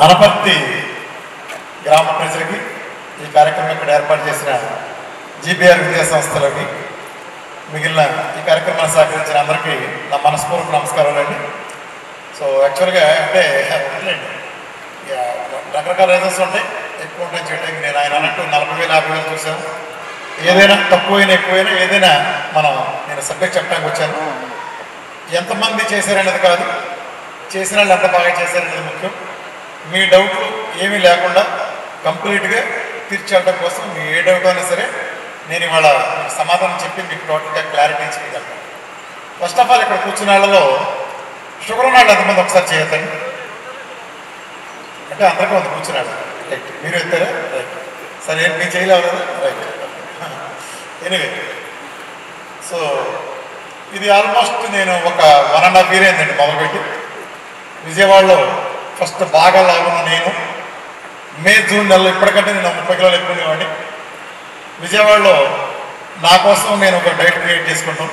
పరపర్తి గ్రామ ప్రజలకి ఈ కార్యక్రమం ఇక్కడ ఏర్పాటు చేసిన జీబీఆర్ విద్యా సంస్థలకి మిగిలిన ఈ కార్యక్రమాన్ని సహకరించిన అందరికీ నా మనస్ఫూర్వక నమస్కారాలు అండి. సో యాక్చువల్గా అంటే ఇక రకరకాల రీజన్స్ ఉంటాయి. ఎక్కువ ఉంటాయి చేయడానికి నేను ఆయన అన్నట్టు నలభై వేలు యాభై వేలు చూశాను. ఏదైనా తక్కువైనా ఎక్కువైనా ఏదైనా మనం నేను సబ్జెక్ట్ చెప్పడానికి వచ్చాను. ఎంతమంది చేశారనేది కాదు. చేసిన వాళ్ళు ఎంత బాగా చేశారనేది ముఖ్యం. మీ డౌట్లు ఏమీ లేకుండా కంప్లీట్గా తీర్చేయడం కోసం మీ ఏ డౌట్ అయినా సరే నేను ఇవాళ సమాధానం చెప్పి మీకు టోటల్గా క్లారిటీ చేయగలను ఫస్ట్ ఆఫ్ ఆల్ ఇక్కడ కూర్చున్న వాళ్ళలో షుగర్ ఉన్న ఎంతమంది ఒకసారి చేయొద్దండి? అంటే అందరికీ కొంత కూర్చున్నాడు రైట్ మీరు ఎత్తారా? రైట్ సరే నేను చేయలేదు రైట్ ఎనివే సో ఇది ఆల్మోస్ట్ నేను ఒక వన్ అండ్ హాఫ్ ఇయర్ అయిందండి మొదలుపెట్టి. విజయవాడలో ఫస్ట్ బాగా లాగున్న నేను. మే జూన్ నెలలో ఇప్పటికంటే నేను ముప్పై కిలోలు ఎక్కువ ఉండేవాడిని. విజయవాడలో నా కోసం నేను ఒక డైట్ క్రియేట్ చేసుకుంటాం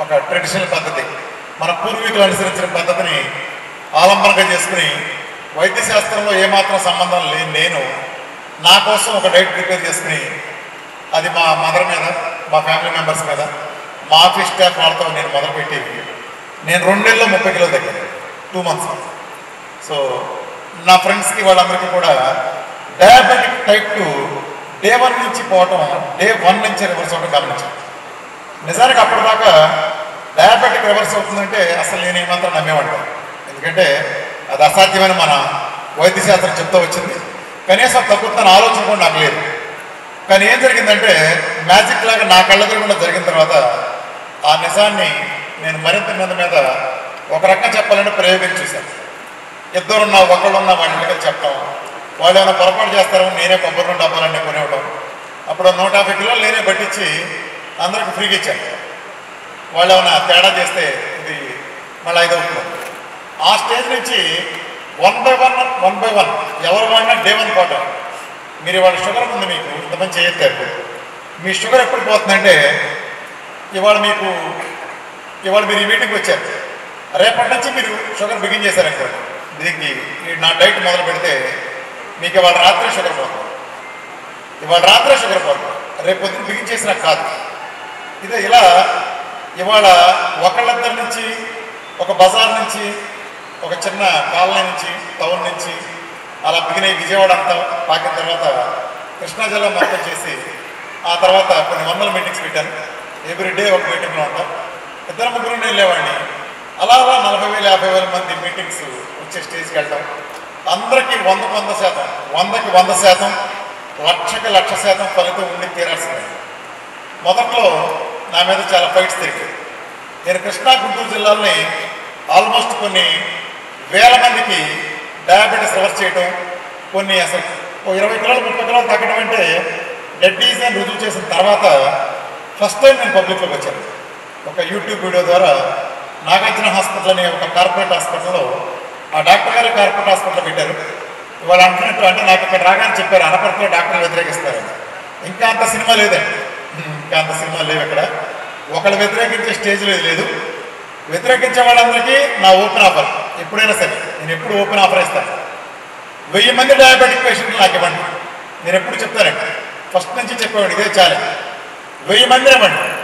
ఒక ట్రెడిషనల్ పద్ధతి మన పూర్వీకులు అనుసరించిన పద్ధతిని ఆలంబనగా చేసుకుని వైద్య శాస్త్రంలో ఏమాత్రం సంబంధం లేని నేను నా కోసం ఒక డైట్ ప్రిపేర్ చేసుకుని అది మా మదర్ మీద మా ఫ్యామిలీ మెంబర్స్ మీద మా ఆఫీస్ స్టాఫ్ వాళ్ళతో నేను మొదలుపెట్టి నేను రెండు నెలల్లో ముప్పై కిలో తగ్గాను. Two months. సో నా ఫ్రెండ్స్కి వాళ్ళందరికీ కూడా diabetic type two day one నుంచి పోవటం డే వన్ నుంచి రివర్స్ అవడం గమనించాను. నిజానికి అప్పటిదాకా డయాబెటిక్ రివర్స్ అవుతుందంటే అసలు నేను ఏమాత్రం నమ్మేవాడు ఎందుకంటే అది అసాధ్యమని మన వైద్య శాస్త్రం చెప్తూ వచ్చింది. కనీసం తగ్గుతున్న ఆలోచన కూడా నాకు లేదు. కానీ ఏం జరిగిందంటే మ్యాజిక్ లాగా నా కళ్ళ తిరగకుండా జరిగిన తర్వాత ఆ నిజాన్ని నేను మరింత మీద మీద ఒక రకంగా చెప్పాలంటే ప్రయోగం చూశాను. ఇద్దరున్నా ఒకళ్ళున్నా వాళ్ళ ఇంటికి చెప్పడం వాళ్ళు ఏమైనా పొరపాటు చేస్తారో నేనే కొబ్బరి నూనె డబ్బాలన్నీ కొనివ్వడం అప్పుడు నూట యాభై కిలోలు నేనే పట్టించి అందరికి ఫ్రీగా ఇచ్చాను. వాళ్ళు ఏమైనా తేడా చేస్తే ఇది మళ్ళీ ఐదు అవుతుంది ఆ స్టేజ్ నుంచి one by one one by one ఎవరు వాడినా డే వన్ పోవటం మీరు ఇవాళ షుగర్ ఉంది మీకు ఇంతమంది చేయొద్దు మీ షుగర్ ఎప్పుడు పోతుందంటే ఇవాళ మీకు ఇవాళ మీరు ఈ మీటింగ్కి వచ్చారు. రేపటి నుంచి మీరు షుగర్ బిగిన్ చేశారనుకోండి దీనికి నా డైట్ మొదలు పెడితే మీకు ఇవాళ రాత్రి షుగర్ పోతుంది. ఇవాళ రాత్రే షుగర్ పోతుంది. రేపు పొద్దున్న బిగిన్ కాదు. ఇదే ఇలా ఇవాళ ఒకళ్ళిద్దరి నుంచి ఒక బజార్ నుంచి ఒక చిన్న కాలనీ నుంచి టౌన్ నుంచి అలా బిగినై విజయవాడ అంతా పాకిన తర్వాత కృష్ణా జిల్లా మొత్తం చేసి ఆ తర్వాత కొన్ని వందల మీటింగ్స్ పెట్టాను. ఎవ్రీ డే ఒక మీటింగ్లో ఉంటాం. ఇద్దరు ముగ్గురు వెళ్ళేవాడిని అలా అలా నలభై వేల యాభై వేల మంది మీటింగ్స్ వచ్చే స్టేజ్కి వెళ్ళడం అందరికీ వందకు వంద శాతం వందకి వంద శాతం లక్షకి లక్ష శాతం ఫలితం ఉండి తీరాల్సిందే. మొదట్లో నా మీద చాలా ఫైట్స్ తిరిగాయి. నేను కృష్ణా గుంటూరు జిల్లాలోని ఆల్మోస్ట్ కొన్ని వేల మందికి డయాబెటీస్ రివర్స్ చేయటం కొన్ని అసలు ఓ ఇరవై కిలోలు ముప్పై కిలోలు తగ్గడం అంటే డెడ్ అని రుజువు చేసిన తర్వాత ఫస్ట్ టైం నేను పబ్లిక్లోకి వచ్చాను. ఒక యూట్యూబ్ వీడియో ద్వారా నాగార్జున హాస్పిటల్ అనే ఒక కార్పొరేట్ హాస్పిటల్లో ఆ డాక్టర్ గారు కార్పొరేట్ హాస్పిటల్ పెట్టారు. ఇవాళ అంటున్నట్టు అంటే నాకు ఇక్కడ రాగానే చెప్పారు అనపర్తిలో డాక్టర్లు వ్యతిరేకిస్తారని. ఇంకా అంత సినిమా లేదండి. ఇంకా అంత సినిమా లేవు ఇక్కడ. ఒకళ్ళు వ్యతిరేకించే స్టేజ్లో లేదు. వ్యతిరేకించే వాళ్ళందరికీ నా ఓపెన్ ఆఫర్. ఎప్పుడైనా సరే నేను ఎప్పుడు ఓపెన్ ఆఫర్ ఇస్తాను. వెయ్యి మంది డయాబెటిక్ పేషెంట్లు నాకు ఇవ్వండి. నేను ఎప్పుడు చెప్తానండి. ఫస్ట్ నుంచి చెప్పేవాడు ఇదే చాలే వెయ్యి మంది ఇవ్వండి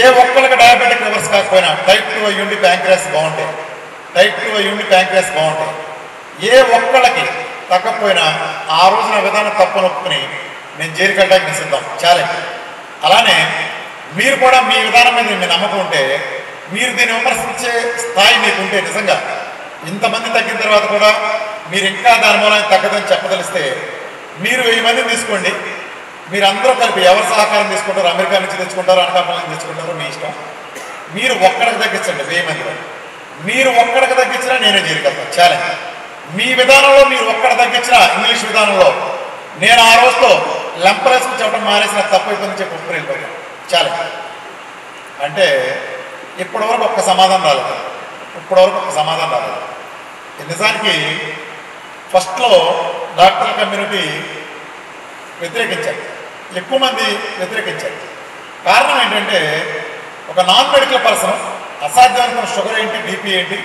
ఏ ఒక్కరికి డయాబెటిక్ రివర్స్ కాకపోయినా టైప్ టూ అయ్యుండి ఉండి ప్యాంక్రియాస్ బాగుంటాయి టైప్ టూ అయ్యుండి ఉండి ప్యాంక్రియాస్ బాగుంటాయి ఏ ఒక్కళ్ళకి తగ్గకపోయినా ఆ రోజున విధానం తప్పనొప్పుకుని నేను జైలుకి నిశ్చిద్దాం ఛాలెంజ్ అలానే మీరు కూడా మీ విధానం మీద మీ నమ్మకం ఉంటే మీరు దీన్ని విమర్శించే స్థాయి మీకుంటే నిజంగా ఇంతమంది తగ్గిన తర్వాత కూడా మీరు ఇంకా దాని మూలాన్ని తగ్గదని చెప్పదలిస్తే మీరు వెయ్యి మందిని తీసుకోండి. మీరు అందరూ కలిపి ఎవరు సహకారం తీసుకుంటారు అమెరికా నుంచి తెచ్చుకుంటారు అనకాపల్లి నుంచి తెచ్చుకుంటారో మీ ఇష్టం. మీరు ఒక్కడికి తగ్గించండి వెయ్యి మందిలో మీరు ఒక్కడికి తగ్గించినా నేనే జైలుకెళ్తాను ఛాలెంజ్ మీ విధానంలో మీరు ఒక్కడ తగ్గించినా ఇంగ్లీష్ విధానంలో. నేను ఆ రోజుతో లెంపరేషన్ చెప్పడం మానేసిన తప్పు అయిపోయింది చెప్పి ఉప్పు వెళ్ళిపోయాను ఛాలెంజ్ అంటే ఇప్పటివరకు ఒక్క సమాధానం రాలేదు. ఇప్పటివరకు ఒక్క సమాధానం రాలేదు. నిజానికి ఫస్ట్లో డాక్టర్ కమ్యూనిటీ వ్యతిరేకించారు. ఎక్కువ మంది వ్యతిరేకించారు. కారణం ఏంటంటే ఒక నాన్ మెడికల్ పర్సన్ అసాధ్యం అనుకున్న షుగర్ ఏంటి బీపీ ఏంటి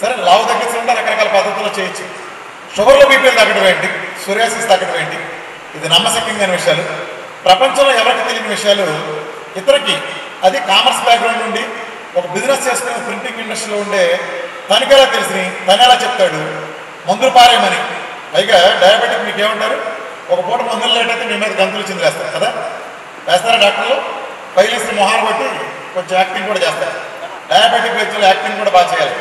సరే లావు తగ్గించకుండా రకరకాల పద్ధతుల్లో చేయొచ్చు. షుగర్లో బీపీలు తగ్గడం ఏంటి సూర్యాసిస్ తగ్గడం ఏంటి ఇది నమ్మశక్యంగా విషయాలు ప్రపంచంలో ఎవరికి తెలియని విషయాలు ఇతరికి అది కామర్స్ బ్యాక్గ్రౌండ్ నుండి ఒక బిజినెస్ చేసుకునే ప్రింటింగ్ ఇండస్ట్రీలో ఉండే తనకెలా తెలిసి తను ఎలా చెప్తాడు మందులు పారేయమని. పైగా డయాబెటిక్ మీకు ఏమంటారు? ఒక పూట మందులు లేటైతే మీ మీద గంతులు చిందులేస్తారు కదా? వేస్తారా డాక్టర్లు? పైలేసిన మొహాలు బట్టి కొంచెం యాక్టింగ్ కూడా చేస్తారు. డయాబెటిక్ వ్యక్తులు యాక్టింగ్ కూడా బాగా చేయాలి.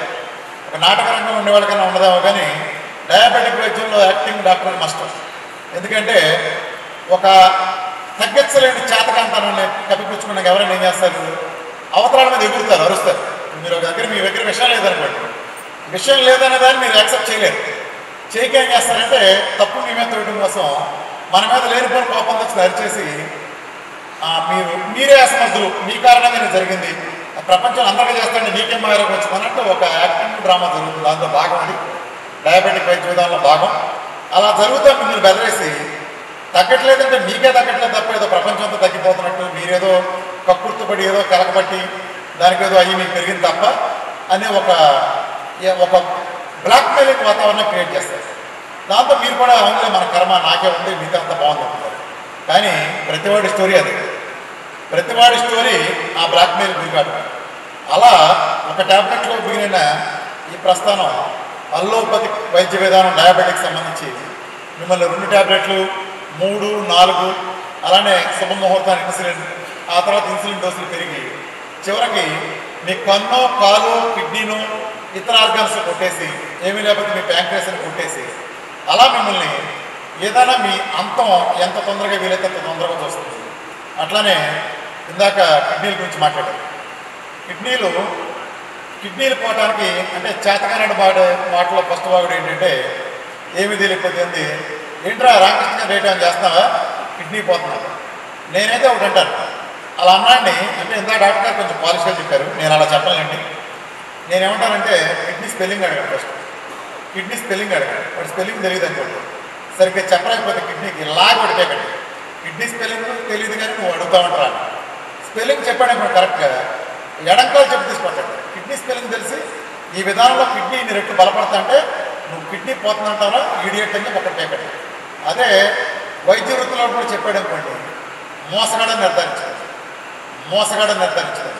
ఒక నాటక రంగం ఉండేవాళ్ళకైనా ఉండదేమో కానీ డయాబెటిక్ వ్యక్తుల్లో యాక్టింగ్ డాక్టర్ మస్టర్ ఎందుకంటే ఒక తగ్గచ్చలేని చేతకాంతాన్ని కప్పిపుచ్చుకున్నాక ఎవరైనా ఏం చేస్తారు? అవతరాల మీద ఎగురుతారు అరుస్తారు. మీరు ఒక దగ్గర మీ దగ్గర విషయం లేదనుకోండి. విషయం లేదనే దాన్ని మీరు యాక్సెప్ట్ చేయలేరు. చేయక ఏం చేస్తారంటే తప్పు మీ మీద కోసం మన మీద లేనిపోయిన కోపం తెచ్చి దయచేసి మీరు మీరే అసమర్థులు. మీ కారణంగానే జరిగింది. ఆ ప్రపంచం అందరికీ చేస్తాండి మీకేం మాయరకు వచ్చింది అన్నట్టు ఒక యాక్టింగ్ డ్రామా జరుగుతుంది. దాంతో భాగం అది. డయాబెటిక్ వైద్య విధానంలో భాగం. అలా జరుగుతూ మిమ్మల్ని బెదిరేసి తగ్గట్లేదంటే మీకే తగ్గట్లేదు తప్ప ఏదో ప్రపంచం అంతా తగ్గిపోతున్నట్టు మీరేదో కక్కుర్తుపడి ఏదో కలకబట్టి దానికి ఏదో అయ్యి మీకు పెరిగింది తప్ప అనే ఒక ఒక బ్లాక్మెయిలింగ్ వాతావరణం క్రియేట్ చేస్తారు. దాంతో మీరు కూడా అవునులే మన కర్మ నాకే ఉంది మీతో అంత బాగుంది అనుకుంటారు. కానీ ప్రతివాడి స్టోరీ అది. ప్రతివాడి స్టోరీ ఆ బ్లాక్మెయిల్ దిగాడు అలా ఒక ట్యాబ్లెట్లో దిగిన ఈ ప్రస్థానం అల్లోపతి వైద్య విధానం డయాబెటిక్స్ సంబంధించి మిమ్మల్ని రెండు ట్యాబ్లెట్లు మూడు నాలుగు అలానే శుభముహూర్తాన్ని ఇన్సులిన్ ఆ తర్వాత ఇన్సులిన్ డోసులు పెరిగి చివరికి మీ కన్ను కాలు కిడ్నీను ఇతర ఆర్గాన్స్ కొట్టేసి ఏమీ లేకపోతే మీ ప్యాంక్రేస్ని కొట్టేసి అలా మిమ్మల్ని ఏదైనా మీ అంతం ఎంత తొందరగా వీలైతే అంత తొందరగా చూస్తుంది. అట్లానే ఇందాక కిడ్నీల గురించి మాట్లాడారు. కిడ్నీలు కిడ్నీలు పోవటానికి అంటే చేతకానడు మాట మాటలో ఫస్ట్ బాగుడు ఏంటంటే ఏమి తెలియకపోతుంది ఏంట్రా రామకృష్ణ రేట్ ఏమైనా చేస్తున్నావా? కిడ్నీ పోతున్నా నేనైతే ఒకటి అంటాను. అలా అన్నాన్ని అంటే ఇందా డాక్టర్ గారు కొంచెం పాలిష్గా చెప్పారు. నేను అలా చెప్పలేండి నేనేమంటానంటే కిడ్నీ స్పెల్లింగ్ అడిగాను ఫస్ట్. కిడ్నీ స్పెల్లింగ్ అడగండి. వాడు స్పెల్లింగ్ తెలియదు అనుకోండి సరిగ్గా చెప్పలేకపోతే కిడ్నీకి లాగ్ పడిపోయాకండి కిడ్నీ స్పెల్లింగ్ తెలియదు కానీ నువ్వు అడుగుతా ఉంటారా స్పెల్లింగ్ చెప్పాడు కరెక్ట్గా ఎడంకాలు చెప్పి తీసుకుంటాడు కిడ్నీ స్పెల్లింగ్ తెలిసి ఈ విధానంలో కిడ్నీ నీ రెట్లు బలపడతాంటే నువ్వు కిడ్నీ పోతుందంటారా ఈడియట్ అని ఒకటి పేకండి అదే వైద్య వృత్తిలో కూడా చెప్పాడు అనుకోండి. మోసగాడ నిర్ధారించడం మోసగాడ నిర్ధారించడం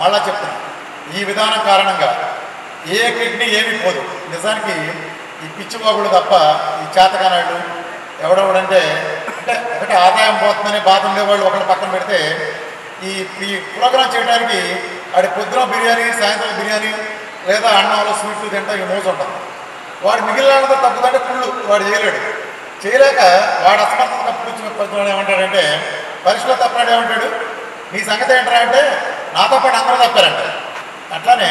మళ్ళా చెప్తున్నా. ఈ విధానం కారణంగా ఏ కిడ్నీ ఏమీ పోదు. నిజానికి ఈ పిచ్చివాగుడు తప్ప ఈ చేతకానాడు ఎవడెవడంటే అంటే ఒకటి ఆదాయం పోతుందని బాధ ఉండేవాళ్ళు ఒకళ్ళు పక్కన పెడితే ఈ ఈ ప్రోగ్రామ్ చేయడానికి వాడి పొద్దున బిర్యానీ సాయంత్రం బిర్యానీ లేదా అన్నంలో స్వీట్లు తింటా ఈ మోజు ఉంటుంది వాడు మిగిలిన తప్పుదంటే కుళ్ళు వాడు చేయలేడు. చేయలేక వాడు అసమర్థత తప్పుకొచ్చిన కొంచెం ఏమంటాడంటే పరీక్షలో తప్పాడు ఏమంటాడు? నీ సంగతి ఏంటరా అంటే నాతో పాటు అందరూ తప్పారంట. అట్లానే